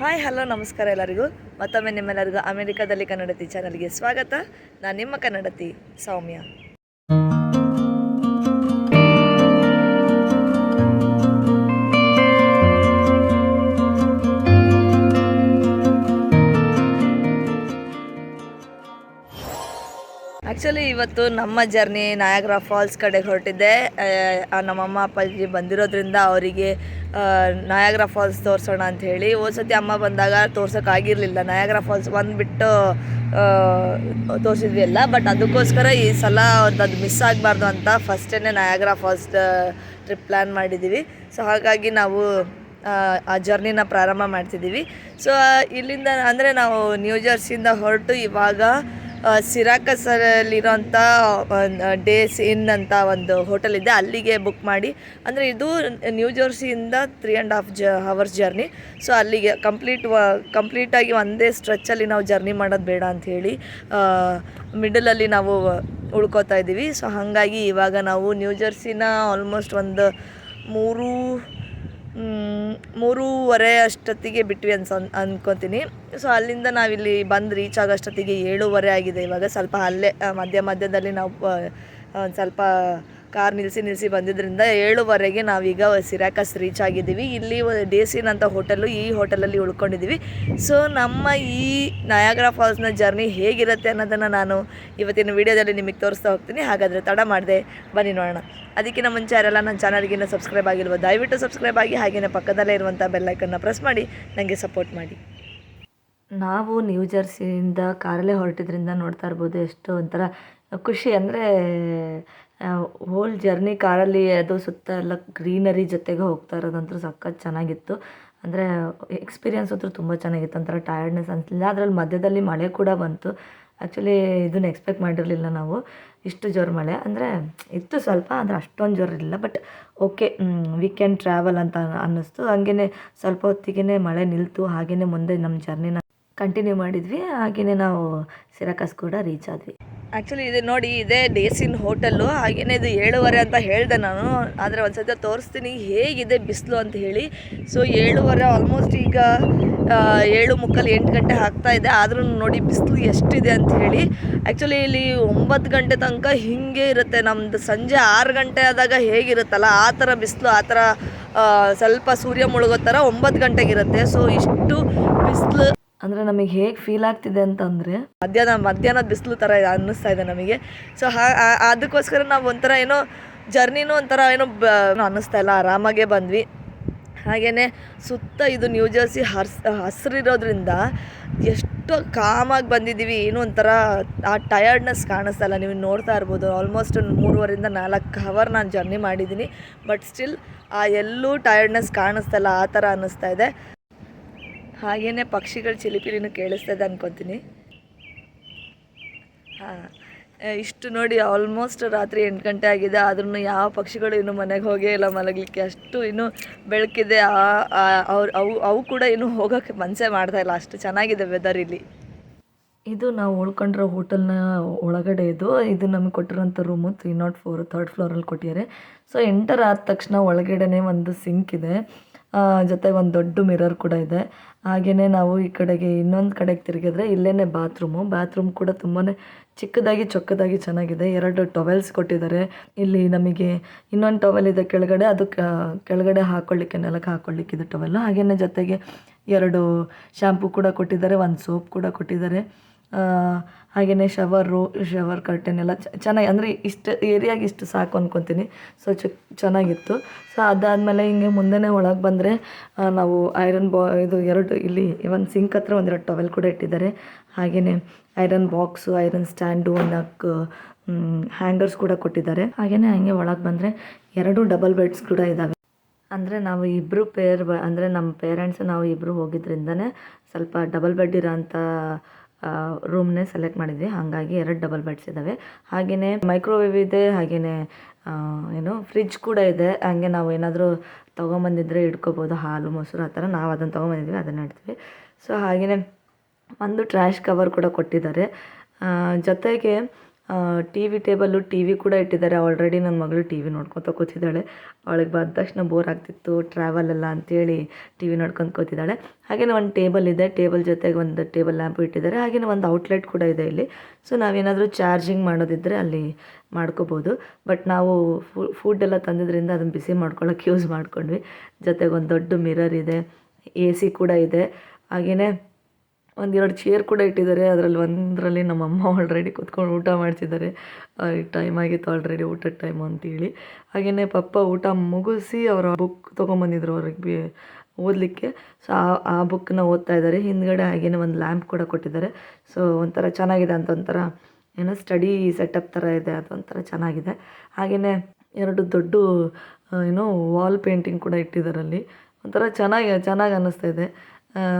Hi, hello, ನಮಸ್ಕಾರ ಎಲ್ಲರಿಗೂ. ಮತ್ತೊಮ್ಮೆ ನಿಮ್ಮೆಲ್ಲರಿಗೂ ಅಮೆರಿಕಾದಲ್ಲಿ ಕನ್ನಡತಿ ಚಾನಲ್ಗೆ ಸ್ವಾಗತ. ನಾನು ನಿಮ್ಮ ಕನ್ನಡತಿ ಸೌಮ್ಯ. ಆ್ಯಕ್ಚುಲಿ ಇವತ್ತು ನಮ್ಮ ಜರ್ನಿ ನಾಯಗ್ರಾ ಫಾಲ್ಸ್ ಕಡೆಗೆ ಹೊರಟಿದ್ದೆ. ನಮ್ಮ ನಮ್ಮಮ್ಮ, ಅಪ್ಪಾಜಿ ಬಂದಿರೋದ್ರಿಂದ ಅವರಿಗೆ ನಾಯಗ್ರಾ ಫಾಲ್ಸ್ ತೋರಿಸೋಣ ಅಂತ ಹೇಳಿ. ಸತಿ ಅಮ್ಮ ಬಂದಾಗ ತೋರ್ಸೋಕ್ಕಾಗಿರಲಿಲ್ಲ ನಯಾಗ್ರಾ ಫಾಲ್ಸ್ ಬಂದುಬಿಟ್ಟು ತೋರಿಸಿದ್ವಿ ಎಲ್ಲ. ಬಟ್ ಅದಕ್ಕೋಸ್ಕರ ಈ ಸಲ ಅದು ಮಿಸ್ ಆಗಬಾರ್ದು ಅಂತ ಫಸ್ಟೇ ನಯಾಗ್ರಾ ಫಾಲ್ಸ್ ಟ್ರಿಪ್ ಪ್ಲ್ಯಾನ್ ಮಾಡಿದ್ದೀವಿ ಸೊ ಹಾಗಾಗಿ ನಾವು, ಆ ಜರ್ನಿನ ಪ್ರಾರಂಭ ಮಾಡ್ತಿದ್ದೀವಿ ಸೊ ಇಲ್ಲಿಂದ ಅಂದರೆ ನಾವು ನ್ಯೂ ಜರ್ಸಿಯಿಂದ ಹೊರಟು ಇವಾಗ ಸಿರಾಕಸಲ್ಲಿರೋಂಥ ಡೇಸ್ ಇನ್ ಅಂತ ಒಂದು ಹೋಟೆಲ್ ಇದೆ. ಅಲ್ಲಿಗೆ ಬುಕ್ ಮಾಡಿ. ಅಂದರೆ ಇದು ನ್ಯೂ ಜರ್ಸಿಯಿಂದ ತ್ರೀ ಆ್ಯಂಡ್ ಹಾಫ್ ಜ ಹವರ್ಸ್ ಜರ್ನಿ ಸೊ ಅಲ್ಲಿಗೆ ಕಂಪ್ಲೀಟ್ ವ ಕಂಪ್ಲೀಟಾಗಿ ಒಂದೇ ಸ್ಟ್ರೆಚ್ಚಲ್ಲಿ ನಾವು ಜರ್ನಿ ಮಾಡೋದು ಬೇಡ ಅಂಥೇಳಿ ಮಿಡಲಲ್ಲಿ ನಾವು ಉಳ್ಕೋತಾ ಇದ್ದೀವಿ. ಸೊ ಹಾಗಾಗಿ ಇವಾಗ ನಾವು ನ್ಯೂ ಜರ್ಸಿನ ಆಲ್ಮೋಸ್ಟ್ ಒಂದು ಮೂರು ಮೂರುವರೆ ಅಷ್ಟೊತ್ತಿಗೆ ಬಿಟ್ವಿ ಅನ್ಸ, ಅನ್ಕೋತೀನಿ. ಸೊ ಅಲ್ಲಿಂದ ನಾವಿಲ್ಲಿ ಬಂದು ರೀಚ್ ಆಗೋಷ್ಟೊತ್ತಿಗೆ ಏಳೂವರೆ ಆಗಿದೆ. ಇವಾಗ ಸ್ವಲ್ಪ ಅಲ್ಲೇ ಮಧ್ಯ ಮಧ್ಯದಲ್ಲಿ ನಾವು ಒಂದು ಸ್ವಲ್ಪ ಕಾರ್ ನಿಲ್ಲಿಸಿ ನಿಲ್ಲಿಸಿ ಬಂದಿದ್ದರಿಂದ ಏಳುವರೆಗೆ ನಾವೀಗ ಸಿರಾಕಸ್ ರೀಚ್ ಆಗಿದ್ದೀವಿ. ಇಲ್ಲಿ ಡೇಸಿನ್ ಅಂತ ಹೋಟೆಲು ಈ ಹೋಟೆಲಲ್ಲಿ ಉಳ್ಕೊಂಡಿದ್ದೀವಿ. ಸೊ ನಮ್ಮ ಈ ನಯಾಗ್ರಾ ಫಾಲ್ಸ್ನ ಜರ್ನಿ ಹೇಗಿರುತ್ತೆ ಅನ್ನೋದನ್ನು ನಾನು ಇವತ್ತಿನ ವಿಡಿಯೋದಲ್ಲಿ ನಿಮಗೆ ತೋರಿಸ್ತಾ ಹೋಗ್ತೀನಿ. ಹಾಗಾದರೆ ತಡ ಮಾಡಿದೆ, ಬನ್ನಿ ನೋಡೋಣ. ಅದಕ್ಕಿಂತ ಮುಂಚೆ ಯಾರೆಲ್ಲ ನನ್ನ ಚಾನಲ್ಗಿನ್ನ ಸಬ್ಸ್ಕ್ರೈಬ್ ಆಗಿಲ್ವ, ದಯವಿಟ್ಟು ಸಬ್ಸ್ಕ್ರೈಬ್ ಆಗಿ ಹಾಗೆಯೇ ಪಕ್ಕದಲ್ಲೇ ಇರುವಂಥ ಬೆಲ್ಲೈಕನ್ನ ಪ್ರೆಸ್ ಮಾಡಿ ನನಗೆ ಸಪೋರ್ಟ್ ಮಾಡಿ. ನಾವು ನ್ಯೂ ಜರ್ಸಿಯಿಂದ ಕಾರಲ್ಲೇ ಹೊರಟಿದ್ರಿಂದ ನೋಡ್ತಾ ಇರ್ಬೋದು, ಎಷ್ಟು ಒಂಥರ ಖುಷಿ. ಅಂದರೆ ಹೋಲ್ ಜರ್ನಿ ಕಾರಲ್ಲಿ ಅದು ಸುತ್ತ ಎಲ್ಲ ಗ್ರೀನರಿ ಜೊತೆಗೆ ಹೋಗ್ತಾ ಇರೋದಂತೂ ಸಖತ್ತು ಚೆನ್ನಾಗಿತ್ತು. ಅಂದರೆ ಎಕ್ಸ್ಪೀರಿಯನ್ಸ್ ಅಂತೂ ತುಂಬ ಚೆನ್ನಾಗಿತ್ತು. ಒಂಥರ ಟಯರ್ಡ್ನೆಸ್ ಅನಿಸಲಿಲ್ಲ ಅದರಲ್ಲಿ ಮಧ್ಯದಲ್ಲಿ ಮಳೆ ಕೂಡ ಬಂತು. ಆ್ಯಕ್ಚುಲಿ ಇದನ್ನ ಎಕ್ಸ್ಪೆಕ್ಟ್ ಮಾಡಿರಲಿಲ್ಲ ನಾವು. ಇಷ್ಟು ಜೋರು ಮಳೆ. ಅಂದರೆ, ಇತ್ತು ಸ್ವಲ್ಪ, ಅಂದರೆ ಅಷ್ಟೊಂದು ಜೋರು ಇರಲಿಲ್ಲ. ಬಟ್ ಓಕೆ ವೀಕೆಂಡ್ ಟ್ರಾವೆಲ್ ಅಂತ ಅನ್ನಿಸ್ತು. ಹಾಗೆಯೇ ಸ್ವಲ್ಪ ಹೊತ್ತಿಗೆ ಮಳೆ ನಿಲ್ತು. ಹಾಗೆಯೇ ಮುಂದೆ ನಮ್ಮ ಜರ್ನಿನ ಕಂಟಿನ್ಯೂ ಮಾಡಿದ್ವಿ. ಹಾಗೆಯೇ ನಾವು ಸಿರಾಕಸ್ ಕೂಡ ರೀಚ್ ಆದ್ವಿ. ಆ್ಯಕ್ಚುಲಿ ಇದು ನೋಡಿ, ಇದೇ ಡೇಸಿನ್ ಹೋಟೆಲ್ಲು ಹಾಗೆಯೇ ಇದು ಏಳುವರೆ ಅಂತ ಹೇಳಿದೆ ನಾನು. ಆದರೆ ಒಂದು ಸತಿ ತೋರಿಸ್ತೀನಿ. ಹೇಗಿದೆ ಬಿಸಿಲು ಅಂತ ಹೇಳಿ. ಸೊ ಏಳುವರೆ ಆಲ್ಮೋಸ್ಟ್ ಈಗ ಏಳು ಮುಕ್ಕಲ್ ಎಂಟು ಗಂಟೆ ಆಗ್ತಾ ಇದೆ. ಆದರೂ ನೋಡಿ ಬಿಸಿಲು ಎಷ್ಟಿದೆ ಅಂತ ಹೇಳಿ. ಆ್ಯಕ್ಚುಲಿ ಇಲ್ಲಿ ಒಂಬತ್ತು ಗಂಟೆ ತನಕ ಹಿಂಗೆ ಇರುತ್ತೆ. ನಮ್ಮದು ಸಂಜೆ ಆರು ಗಂಟೆ ಆದಾಗ ಹೇಗಿರುತ್ತಲ್ಲ, ಆ ಥರ ಬಿಸಿಲು, ಆ ಥರ ಸ್ವಲ್ಪ ಸೂರ್ಯ ಮುಳುಗೋ ಥರ ಒಂಬತ್ತು ಗಂಟೆಗಿರುತ್ತೆ ಸೊ ಇಷ್ಟು ಅಂದರೆ ನಮಗೆ ಹೇಗೆ ಫೀಲ್ ಆಗ್ತಿದೆ ಅಂತಂದರೆ ಮಧ್ಯಾಹ್ನ ಮಧ್ಯಾಹ್ನ ಬಿಸಿಲು ಥರ ಅನ್ನಿಸ್ತಾ ಇದೆ ನಮಗೆ. ಸೊ ಅದಕ್ಕೋಸ್ಕರ ನಾವು ಒಂಥರ ಏನೋ ಜರ್ನಿನೂ ಒಂಥರ ಏನೋ ಅನ್ನಿಸ್ತಾ ಇಲ್ಲ, ಆರಾಮಾಗೇ ಬಂದ್ವಿ. ಹಾಗೆಯೇ ಸುತ್ತ ಇದು ನ್ಯೂ ಜರ್ಸಿ ಹರ್ಸ್, ಹಸಿರಿರೋದ್ರಿಂದ ಎಷ್ಟು ಕಾಮಾಗಿ ಬಂದಿದ್ದೀವಿ ಏನೋ ಒಂಥರ ಆ ಟಯರ್ಡ್ನೆಸ್ ಕಾಣಿಸ್ತಾ ನೀವು ನೋಡ್ತಾ ಇರ್ಬೋದು. ಆಲ್ಮೋಸ್ಟ್ ಮೂರುವರಿಂದ ನಾಲ್ಕು ಹವರ್ ನಾನು ಜರ್ನಿ ಮಾಡಿದ್ದೀನಿ ಬಟ್ ಸ್ಟಿಲ್ ಆ ಎಲ್ಲೂ ಟಯರ್ಡ್ನೆಸ್ ಕಾಣಿಸ್ತಾ ಇಲ್ಲ, ಆ ಥರ ಅನ್ನಿಸ್ತಾ ಇದೆ. ಹಾಗೆಯೇ ಪಕ್ಷಿಗಳ ಚಿಲಿಪಿಲಿನೂ ಕೇಳಿಸ್ತಾ ಇದೆ ಅನ್ಕೊತೀನಿ. ಹಾಂ ಇಷ್ಟು ನೋಡಿ ಆಲ್ಮೋಸ್ಟ್ ರಾತ್ರಿ ಎಂಟು ಗಂಟೆ ಆಗಿದೆ. ಆದ್ರೂ ಯಾವ ಪಕ್ಷಿಗಳು ಇನ್ನು ಮನೆಗೆ ಹೋಗೇ ಇಲ್ಲ ಮಲಗಲಿಕ್ಕೆ. ಅಷ್ಟು ಇನ್ನೂ ಬೆಳಕಿದೆ. ಆ- ಅವ್ರು, ಅವು ಅವು ಕೂಡ ಇನ್ನು ಹೋಗೋಕ್ಕೆ ಮನಸ್ಸೇ ಮಾಡ್ತಾ ಇಲ್ಲ. ಅಷ್ಟು ಚೆನ್ನಾಗಿದೆ ವೆದರ್ ಇಲ್ಲಿ. ಇದು ನಾವು ಉಳ್ಕೊಂಡಿರೋ ಹೋಟೆಲ್ನ ಒಳಗಡೆ ಇದು. ಇದು ನಮಗೆ ಕೊಟ್ಟಿರೋಂಥ room three not four third ಫ್ಲೋರಲ್ಲಿ ಕೊಟ್ಟಿದ್ದಾರೆ. ಸೊ ಎಂಟರ್ ಆದ ತಕ್ಷಣ ಒಳಗಡೆನೇ ಒಂದು ಸಿಂಕ್ ಇದೆ. ಜೊತೆಗೆ ಒಂದು ದೊಡ್ಡ ಮಿರರ್ ಕೂಡ ಇದೆ. ಹಾಗೆಯೇ ನಾವು ಈ ಕಡೆಗೆ ಇನ್ನೊಂದು ಕಡೆಗೆ ತಿರುಗಿದ್ರೆ ಇಲ್ಲೇ ಬಾತ್ರೂಮು ಬಾತ್ರೂಮ್ ಕೂಡ ತುಂಬಾ ಚಿಕ್ಕದಾಗಿ ಚೊಕ್ಕದಾಗಿ ಚೆನ್ನಾಗಿದೆ. ಎರಡು ಟವೆಲ್ಸ್ ಕೊಟ್ಟಿದ್ದಾರೆ. ಇಲ್ಲಿ ನಮಗೆ ಇನ್ನೊಂದು ಟವೆಲ್ ಇದೆ ಕೆಳಗಡೆ. ಅದು ಕೆಳಗಡೆ ಹಾಕೊಳ್ಳಿಕ್ಕೆ, ನೆಲಕ್ಕೆ ಹಾಕೊಳ್ಳಿಕ್ಕೆ ಇದು ಟವೆಲ್ ಹಾಗೆಯೇ ಜೊತೆಗೆ ಎರಡು ಶ್ಯಾಂಪು ಕೂಡ ಕೊಟ್ಟಿದ್ದಾರೆ. ಒಂದು ಸೋಪ್ ಕೂಡ ಕೊಟ್ಟಿದ್ದಾರೆ. ಹಾಗೆಯೇ ಶವರು ಶವರ್ ಕರ್ಟನ್ ಎಲ್ಲ ಚೆನ್ನಾಗಿ, ಅಂದರೆ ಇಷ್ಟು, ಏರಿಯಾಗೆ ಇಷ್ಟು ಸಾಕು ಅಂದ್ಕೊತೀನಿ ಸೊ ಚ, ಚೆನ್ನಾಗಿತ್ತು. ಸೊ ಅದಾದಮೇಲೆ ಹಿಂಗೆ ಮುಂದೆನೇ ಒಳಗೆ ಬಂದರೆ ನಾವು ಐರನ್ ಬಾ ಇದು ಎರಡು, ಇಲ್ಲಿ ಒಂದು ಸಿಂಕ್ ಹತ್ರ ಒಂದೆರಡು ಟವೆಲ್ ಕೂಡ ಇಟ್ಟಿದ್ದಾರೆ. ಹಾಗೆಯೇ ಐರನ್ ಬಾಕ್ಸು ಐರನ್ ಸ್ಟ್ಯಾಂಡು ನಕ್ ಹ್ಯಾಂಗರ್ಸ್ ಕೂಡ ಕೊಟ್ಟಿದ್ದಾರೆ. ಹಾಗೆಯೇ ಹಂಗೆ ಒಳಗೆ ಬಂದರೆ ಎರಡು ಡಬಲ್ ಬೆಡ್ಸ್ ಕೂಡ ಇದ್ದಾವೆ ಅಂದರೆ ನಾವು ಇಬ್ಬರು ಪೇರ್ ಬ ಅಂದರೆ ನಮ್ಮ ಪೇರೆಂಟ್ಸ್ ನಾವು ಇಬ್ಬರು ಹೋಗಿದ್ರಿಂದನೇ ಸ್ವಲ್ಪ ಡಬಲ್ ಬೆಡ್ ಇರೋಂಥ ರೂಮ್ನೇ ಸೆಲೆಕ್ಟ್ ಮಾಡಿದ್ವಿ. ಹಾಗಾಗಿ ಎರಡು ಡಬಲ್ ಬೆಡ್ಸ್ ಇದ್ದಾವೆ ಹಾಗೆಯೇ ಮೈಕ್ರೋವೇವ್ ಇದೆ ಹಾಗೆಯೇ ಏನು ಫ್ರಿಜ್ ಕೂಡ ಇದೆ. ಹಾಗೆ ನಾವು ಏನಾದರೂ ತೊಗೊಂಬಂದಿದ್ರೆ ಇಟ್ಕೋಬೋದು, ಹಾಲು, ಮೊಸರು, ಆ ಥರ ನಾವು ಅದನ್ನು ತೊಗೊಂಬಂದಿದ್ವಿ, ಅದನ್ನು ಇಡ್ತೀವಿ. ಸೊ ಹಾಗೆಯೇ ಒಂದು ಟ್ರ್ಯಾಶ್ ಕವರ್ ಕೂಡ ಕೊಟ್ಟಿದ್ದಾರೆ. ಜೊತೆಗೆ T V table T V ಕೂಡ ಇಟ್ಟಿದ್ದಾರೆ. ಆಲ್ರೆಡಿ ನನ್ನ ಮಗಳು ಟಿ ವಿ ನೋಡ್ಕೊತ ಕೂತಿದ್ದಾಳೆ. ಅವಳಿಗೆ ಬಂದ ತಕ್ಷಣ ಬೋರ್ ಆಗ್ತಿತ್ತು. ಟ್ರಾವೆಲ್ ಎಲ್ಲ ಅಂತೇಳಿ ಟಿ ವಿ ನೋಡ್ಕೊಂಡು ಕೂತಿದ್ದಾಳೆ. ಹಾಗೆಯೇ ಒಂದು ಟೇಬಲ್ ಇದೆ. ಟೇಬಲ್ ಜೊತೆಗೆ ಒಂದು ಟೇಬಲ್ ಲ್ಯಾಂಪು ಇಟ್ಟಿದ್ದಾರೆ. ಹಾಗೆಯೇ ಒಂದು ಔಟ್ಲೆಟ್ ಕೂಡ ಇದೆ ಇಲ್ಲಿ. ಸೊ ನಾವೇನಾದರೂ ಚಾರ್ಜಿಂಗ್ ಮಾಡೋದಿದ್ದರೆ ಅಲ್ಲಿ ಮಾಡ್ಕೋಬೋದು. ಬಟ್ ನಾವು ಫುಡ್ ಎಲ್ಲ ತಂದಿದ್ದರಿಂದ ಅದನ್ನು ಬಿಸಿ ಮಾಡ್ಕೊಳ್ಳೋಕೆ ಯೂಸ್ ಮಾಡ್ಕೊಂಡ್ವಿ. ಜೊತೆಗೆ ಒಂದು ದೊಡ್ಡ ಮಿರರ್ ಇದೆ. ಎ ಸಿ ಕೂಡ ಇದೆ. ಹಾಗೆಯೇ ಒಂದೆರಡು ಚೇರ್ ಕೂಡ ಇಟ್ಟಿದ್ದಾರೆ. ಅದರಲ್ಲಿ ಒಂದರಲ್ಲಿ ನಮ್ಮ ಅಮ್ಮ ಆಲ್ರೆಡಿ ಕೂತ್ಕೊಂಡು ಊಟ ಮಾಡ್ತಿದ್ದಾರೆ. ಟೈಮ್ ಆಗಿತ್ತು ಆಲ್ರೆಡಿ ಊಟದ ಟೈಮು ಅಂತೇಳಿ. ಹಾಗೆಯೇ ಪಪ್ಪ ಊಟ ಮುಗಿಸಿ ಅವರ ಬುಕ್ ತೊಗೊಂಬಂದಿದ್ರು ಅವ್ರಿಗೆ ಬಿ, ಓದಲಿಕ್ಕೆ. ಸೊ ಆ ಆ ಬುಕ್ಕನ್ನ ಓದ್ತಾ ಇದ್ದಾರೆ. ಹಿಂದ್ಗಡೆ ಹಾಗೆಯೇ ಒಂದು ಲ್ಯಾಂಪ್ ಕೂಡ ಕೊಟ್ಟಿದ್ದಾರೆ. ಸೊ ಒಂಥರ ಚೆನ್ನಾಗಿದೆ ಅಂತ ಒಂಥರ, ಏನೋ ಸ್ಟಡಿ ಸೆಟಪ್ ಥರ ಇದೆ, ಅದು ಒಂಥರ ಚೆನ್ನಾಗಿದೆ. ಹಾಗೆಯೇ ಎರಡು ದೊಡ್ಡ ಏನೋ ವಾಲ್ ಪೇಂಟಿಂಗ್ ಕೂಡ ಇಟ್ಟಿದ್ದಾರೆ ಅಲ್ಲಿ. ಒಂಥರ ಚೆನ್ನಾಗಿ ಚೆನ್ನಾಗಿ ಅನ್ನಿಸ್ತಾ ಇದೆ.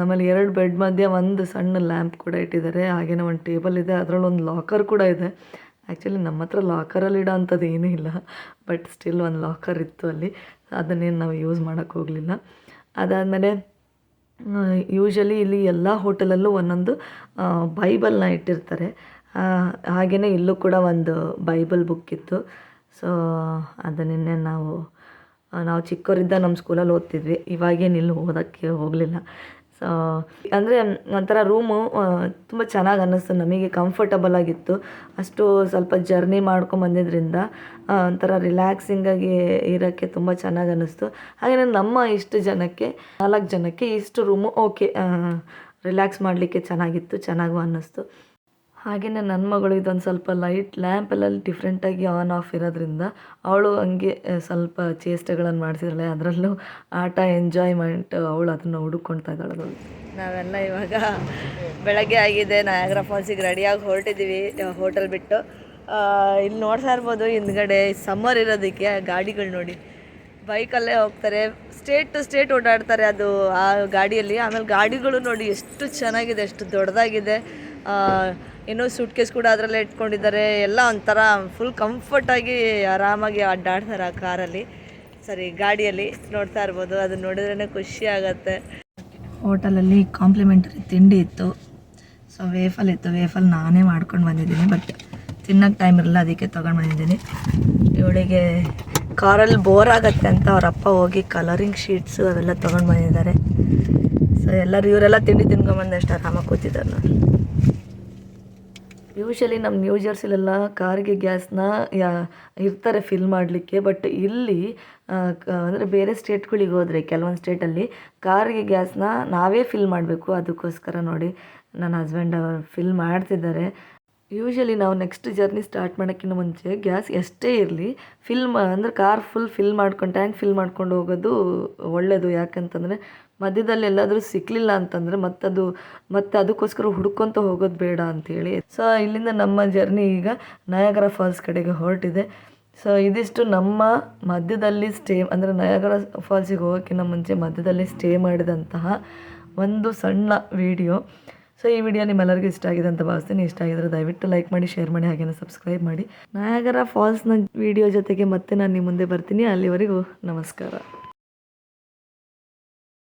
ಆಮೇಲೆ ಎರಡು ಬೆಡ್ ಮಧ್ಯೆ ಒಂದು ಸಣ್ಣ ಲ್ಯಾಂಪ್ ಕೂಡ ಇಟ್ಟಿದ್ದಾರೆ. ಹಾಗೇನೆ ಒಂದು ಟೇಬಲ್ ಇದೆ, ಅದರಲ್ಲಿ ಒಂದು ಲಾಕರ್ ಕೂಡ ಇದೆ. ಆ್ಯಕ್ಚುಲಿ ನಮ್ಮ ಹತ್ರ ಲಾಕರಲ್ಲಿ ಇಡೋ ಅಂಥದ್ದು ಏನೂ ಇಲ್ಲ, ಬಟ್ ಸ್ಟಿಲ್ ಒಂದು ಲಾಕರ್ ಇತ್ತು ಅಲ್ಲಿ. ಅದನ್ನೇನು ನಾವು ಯೂಸ್ ಮಾಡೋಕ್ಕೆ ಹೋಗಲಿಲ್ಲ. ಅದಾದಮೇಲೆ ಯೂಶಲಿ ಇಲ್ಲಿ ಎಲ್ಲ ಹೋಟೆಲಲ್ಲೂ ಒಂದೊಂದು ಬೈಬಲ್ನ ಇಟ್ಟಿರ್ತಾರೆ. ಹಾಗೆಯೇ ಇಲ್ಲೂ ಕೂಡ ಒಂದು ಬೈಬಲ್ ಬುಕ್ ಇತ್ತು. ಸೊ ಅದನ್ನೇ ನಾವು ನಾವು ಚಿಕ್ಕವರಿದ್ದ ನಮ್ಮ ಸ್ಕೂಲಲ್ಲಿ ಓದ್ತಿದ್ವಿ. ಇವಾಗೇನು ಇಲ್ಲಿ ಓದೋಕ್ಕೆ ಹೋಗಲಿಲ್ಲ. ಸೊ ಅಂದರೆ ಒಂಥರ ರೂಮು ತುಂಬ ಚೆನ್ನಾಗಿ ಅನ್ನಿಸ್ತು. ನಮಗೆ ಕಂಫರ್ಟಬಲ್ ಆಗಿತ್ತು. ಅಷ್ಟು ಸ್ವಲ್ಪ ಜರ್ನಿ ಮಾಡ್ಕೊಂಬಂದಿದ್ದರಿಂದ ಒಂಥರ ರಿಲ್ಯಾಕ್ಸಿಂಗಾಗಿ ಇರೋಕ್ಕೆ ತುಂಬ ಚೆನ್ನಾಗಿ ಅನ್ನಿಸ್ತು. ಹಾಗೆಯೇ ನಮ್ಮ ಇಷ್ಟು ಜನಕ್ಕೆ, ನಾಲ್ಕು ಜನಕ್ಕೆ ಇಷ್ಟು ರೂಮು ಓಕೆ ರಿಲ್ಯಾಕ್ಸ್ ಮಾಡಲಿಕ್ಕೆ ಚೆನ್ನಾಗಿತ್ತು, ಚೆನ್ನಾಗೂ ಅನ್ನಿಸ್ತು. ಹಾಗೆಯೇ ನನ್ನ ಮಗಳು ಇದೊಂದು ಸ್ವಲ್ಪ ಲೈಟ್ ಲ್ಯಾಂಪೆಲ್ಲ ಡಿಫ್ರೆಂಟಾಗಿ ಆನ್ ಆಫ್ ಇರೋದ್ರಿಂದ ಅವಳು ಹಂಗೆ ಸ್ವಲ್ಪ ಚೇಷ್ಟೆಗಳನ್ನು ಮಾಡ್ತಿದ್ದಾಳೆ. ಅದರಲ್ಲೂ ಆಟ ಎಂಜಾಯ್ಮೆಂಟ್ ಅವಳು ಅದನ್ನು ಹುಡುಕೊಳ್ತಾ ಇದ್ದಾಳೆ ನಾವೆಲ್ಲ ಇವಾಗ ಬೆಳಗ್ಗೆ ಆಗಿದೆ. ನಯಾಗ್ರಾ ಫಾಲ್ಸಿಗೆ ರೆಡಿಯಾಗಿ ಹೊರಟಿದ್ದೀವಿ ಹೋಟೆಲ್ ಬಿಟ್ಟು. ಇಲ್ಲಿ ನೋಡ್ತಾ ಇರ್ಬೋದು, ಹಿಂದ್ಗಡೆ ಸಮ್ಮರ್ ಇರೋದಕ್ಕೆ ಗಾಡಿಗಳು ನೋಡಿ. ಬೈಕಲ್ಲೇ ಹೋಗ್ತಾರೆ. ಸ್ಟೇಟ್ ಟು ಸ್ಟೇಟ್ ಓಡಾಡ್ತಾರೆ ಅದು ಆ ಗಾಡಿಯಲ್ಲಿ. ಆಮೇಲೆ ಗಾಡಿಗಳು ನೋಡಿ ಎಷ್ಟು ಚೆನ್ನಾಗಿದೆ, ಎಷ್ಟು ದೊಡ್ಡದಾಗಿದೆ ಇನ್ನೂ ಸೂಟ್ ಕೇಸ್ ಕೂಡ ಅದರಲ್ಲೇ ಇಟ್ಕೊಂಡಿದ್ದಾರೆ. ಎಲ್ಲ ಒಂಥರ ಫುಲ್ ಕಂಫರ್ಟಾಗಿ ಆರಾಮಾಗಿ ಅಡ್ಡಾಡ್ತಾರೆ ಆ ಕಾರಲ್ಲಿ. ಸರಿ, ಗಾಡಿಯಲ್ಲಿ ನೋಡ್ತಾ ಇರ್ಬೋದು. ಅದನ್ನ ನೋಡಿದ್ರೇ ಖುಷಿ ಆಗುತ್ತೆ. ಹೋಟೆಲಲ್ಲಿ ಕಾಂಪ್ಲಿಮೆಂಟರಿ ತಿಂಡಿ ಇತ್ತು. ಸೊ ವೇಫಲ್ ಇತ್ತು. ವೇಫಲ್ ನಾನೇ ಮಾಡ್ಕೊಂಡು ಬಂದಿದ್ದೀನಿ ಬಟ್ ತಿನ್ನೋಕ್ಕೆ ಟೈಮ್ ಇರಲ್ಲ, ಅದಕ್ಕೆ ತೊಗೊಂಡು ಬಂದಿದ್ದೀನಿ. ಇವಳಿಗೆ ಕಾರಲ್ಲಿ ಬೋರ್ ಆಗುತ್ತೆ ಅಂತ ಅವ್ರ ಅಪ್ಪ ಹೋಗಿ ಕಲರಿಂಗ್ ಶೀಟ್ಸು ಅವೆಲ್ಲ ತೊಗೊಂಡು ಬಂದಿದ್ದಾರೆ. ಸೊ ಎಲ್ಲರೂ ಇವರೆಲ್ಲ ತಿಂಡಿ ತಿನ್ಕೊಂಬಂದಷ್ಟು ಆರಾಮಾಗಿ ಕೂತಿದ್ದಾರೆ ನೋಡಿ ಯೂಶಲಿ ನಮ್ಮ ನ್ಯೂ ಜರ್ಸಿಲೆಲ್ಲ ಕಾರಿಗೆ ಗ್ಯಾಸ್ನ ಯಾ, ಇರ್ತಾರೆ ಫಿಲ್ ಮಾಡಲಿಕ್ಕೆ ಬಟ್ ಇಲ್ಲಿ ಅಂದರೆ ಬೇರೆ ಸ್ಟೇಟ್ಗಳಿಗೆ ಹೋದರೆ, ಕೆಲವೊಂದು ಸ್ಟೇಟಲ್ಲಿ ಕಾರಿಗೆ ಗ್ಯಾಸ್ನ ನಾವೇ ಫಿಲ್ ಮಾಡಬೇಕು. ಅದಕ್ಕೋಸ್ಕರ ನೋಡಿ, ನನ್ನ ಹಸ್ಬೆಂಡ್ ಅವರು ಫಿಲ್ ಮಾಡ್ತಿದ್ದಾರೆ. ಯೂಶಲಿ ನಾವು ನೆಕ್ಸ್ಟ್ ಜರ್ನಿ ಸ್ಟಾರ್ಟ್ ಮಾಡೋಕ್ಕಿಂತ ಮುಂಚೆ ಗ್ಯಾಸ್ ಎಷ್ಟೇ ಇರಲಿ ಫಿಲ್ ಮಾ ಅಂದರೆ ಕಾರ್ ಫುಲ್ ಫಿಲ್ ಮಾಡ್ಕೊಂಡು ಟ್ಯಾಂಕ್ ಫಿಲ್ ಮಾಡ್ಕೊಂಡು ಹೋಗೋದು ಒಳ್ಳೆಯದು ಯಾಕಂತಂದರೆ ಮಧ್ಯದಲ್ಲಿ ಎಲ್ಲಾದರೂ ಸಿಕ್ಕಲಿಲ್ಲ ಅಂತಂದರೆ ಮತ್ತದು, ಮತ್ತೆ ಅದಕ್ಕೋಸ್ಕರ ಹುಡ್ಕೊತ ಹೋಗೋದು ಬೇಡ ಅಂಥೇಳಿ ಸೊ ಇಲ್ಲಿಂದ ನಮ್ಮ ಜರ್ನಿ ಈಗ ನಯಾಗರ ಫಾಲ್ಸ್ ಕಡೆಗೆ ಹೊರಟಿದೆ. ಸೊ ಇದಿಷ್ಟು ನಮ್ಮ ಮಧ್ಯದಲ್ಲಿ ಸ್ಟೇ ಅಂದರೆ ನಯಾಗರ ಫಾಲ್ಸಿಗೆ ಹೋಗೋಕ್ಕಿಂತ ಮುಂಚೆ ಮಧ್ಯದಲ್ಲಿ ಸ್ಟೇ ಮಾಡಿದಂತಹ ಒಂದು ಸಣ್ಣ ವಿಡಿಯೋ ಸೊ, ಈ ವಿಡಿಯೋ ನಿಮ್ಮೆಲ್ಲರಿಗೂ ಇಷ್ಟ ಆಗಿದೆ ಅಂತ ಭಾವಿಸ್ತೀನಿ. ಇಷ್ಟ ಆಗಿದ್ರೆ ದಯವಿಟ್ಟು ಲೈಕ್ ಮಾಡಿ ಶೇರ್ ಮಾಡಿ ಹಾಗೆಯೇ ಸಬ್ಸ್ಕ್ರೈಬ್ ಮಾಡಿ. ನಯಾಗರ ಫಾಲ್ಸ್ನ ವಿಡಿಯೋ ಜೊತೆಗೆ ಮತ್ತೆ ನಾನು ನಿಮ್ಮ ಮುಂದೆ ಬರ್ತೀನಿ. ಅಲ್ಲಿವರೆಗೂ ನಮಸ್ಕಾರ.